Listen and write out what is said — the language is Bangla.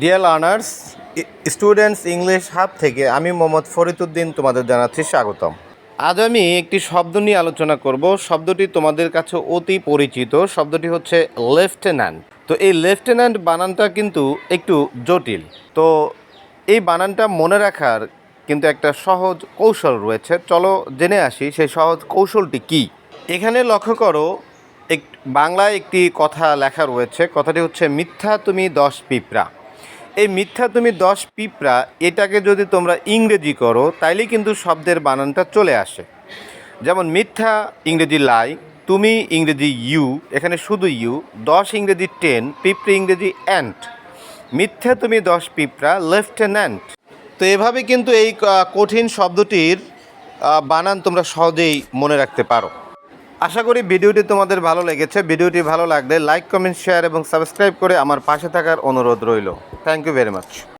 Dear learners students English hub থেকে আমি মোহাম্মদ ফরিদুদ্দিন তোমাদের জানাচ্ছি স্বাগতম। আজ আমি একটি শব্দ নিয়ে আলোচনা করব। শব্দটি তোমাদের কাছে অতি পরিচিত। শব্দটি হচ্ছে লেফটেন্যান্ট। তো এই লেফটেন্যান্ট বানানটা কিন্তু একটু জটিল। তো এই বানানটা মনে রাখার কিন্তু একটা সহজ কৌশল রয়েছে। চলো জেনে আসি সেই সহজ কৌশলটি কি। এখানে লক্ষ্য করো, এক বাংলায় একটি কথা লেখা রয়েছে। কথাটি হচ্ছে, মিথ্যা তুমি দশ পিঁপড়া। এই মিথ্যা তুমি দশ পিঁপড়া, এটাকে যদি তোমরা ইংরেজি করো তাইলে কিন্তু শব্দের বানানটা চলে আসে। যেমন মিথ্যা ইংরেজি লাই, তুমি ইংরেজি ইউ, এখানে শুধু ইউ, দশ ইংরেজি টেন, পিঁপড়ে ইংরেজি অ্যান্ট। মিথ্যা তুমি দশ পিঁপড়া, লেফটেন্যান্ট। তো এভাবে কিন্তু এই কঠিন শব্দটির বানান তোমরা সহজেই মনে রাখতে পারো। আশা করি ভিডিওটি তোমাদের ভালো লেগেছে। ভিডিওটি ভালো লাগলে লাইক কমেন্ট শেয়ার এবং সাবস্ক্রাইব করে আমার পাশে থাকার অনুরোধ রইল। Thank you very much